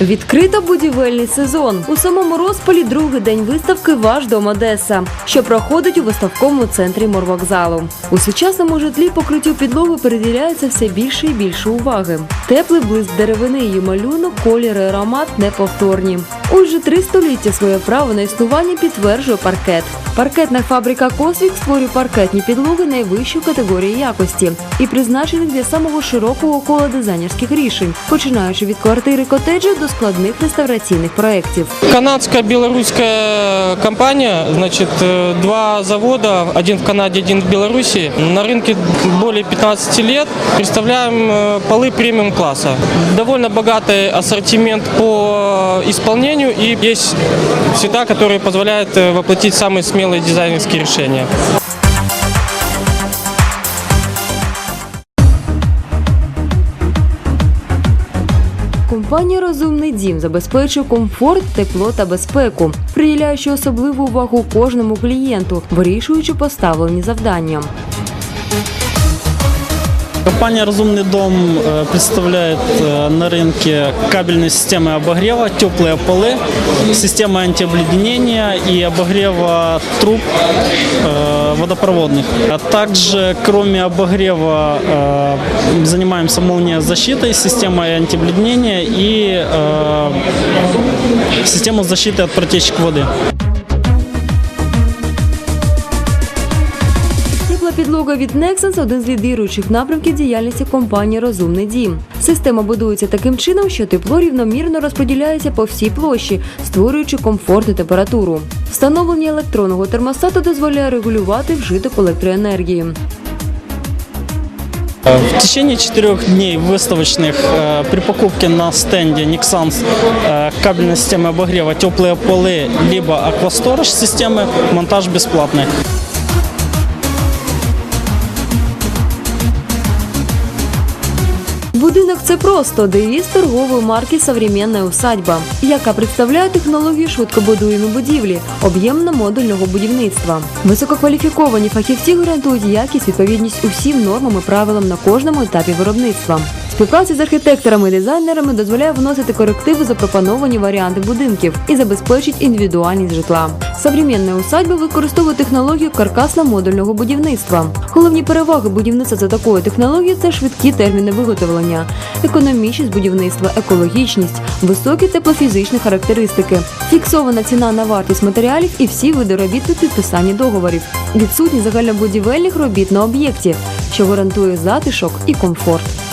Відкрито будівельний сезон. У самому розпалі другий день виставки Ваш дом Одеса, що проходить у виставковому центрі морвокзалу. У сучасному житлі покриттю підлоги приділяється все більше і більше уваги. Теплий блиск деревини, її малюнок, колір і аромат неповторні Уже три століття своє право на існування підтверджує паркет. Паркетна фабрика Косвік створює паркетні підлоги найвищої категорії якості і призначених для самого широкого кола дизайнерських рішень, починаючи від квартири котеджу до складних реставраційних проєктів. Канадская белорусская компания, значит, э, два завода, один в Канаде, один в Беларуси. На рынке более 15 лет. Представляем э, полы премиум класса. Довольно богатый ассортимент по исполнению и есть цвета, которые позволяют э, воплотить самые смелые дизайнерские решения. Компанія Розумний дім забезпечує комфорт, тепло та безпеку, приділяючи особливу увагу кожному клієнту, вирішуючи поставлені завдання. Компания «Разумный дом» э, представляет э, на рынке кабельные системы обогрева, теплые полы, системы антиобледенения и обогрева труб э, водопроводных. А также, кроме обогрева, э, занимаемся молниозащитой, системой антиобледенения и э, системой защиты от протечек воды. Тепла підлога від Nexans – один з лідируючих напрямків діяльності компанії Розумний дім. Система будується таким чином, що тепло рівномірно розподіляється по всій площі, створюючи комфорт і температуру. Встановлення електронного термостату дозволяє регулювати вжиток електроенергії. Э, В течение четырех дней выставочных э, при покупке на стенде Nixans э, кабельной системы обогрева теплые полы либо Aquastorage системы монтаж бесплатный. Будинок це просто девіз торгової марки Современна усадьба, яка представляє технологію швидкобудуємої будівлі, об'ємно-модульного будівництва. Висококваліфіковані фахівці гарантують якість, відповідність усім нормам і правилам на кожному етапі виробництва. Співпраця з архітекторами і дизайнерами дозволяє вносити корективи запропоновані варіанти будинків і забезпечить індивідуальність житла. Современна усадьба використовує технологію каркасно-модульного будівництва. Головні переваги будівництва за такою технологією це швидкі терміни виготовлення, економічність будівництва, екологічність, високі теплофізичні характеристики, фіксована ціна на вартість матеріалів і всі види робіт при підписанні договорів, відсутність загальнобудівельних робіт на об'єкті, що гарантує затишок і комфорт.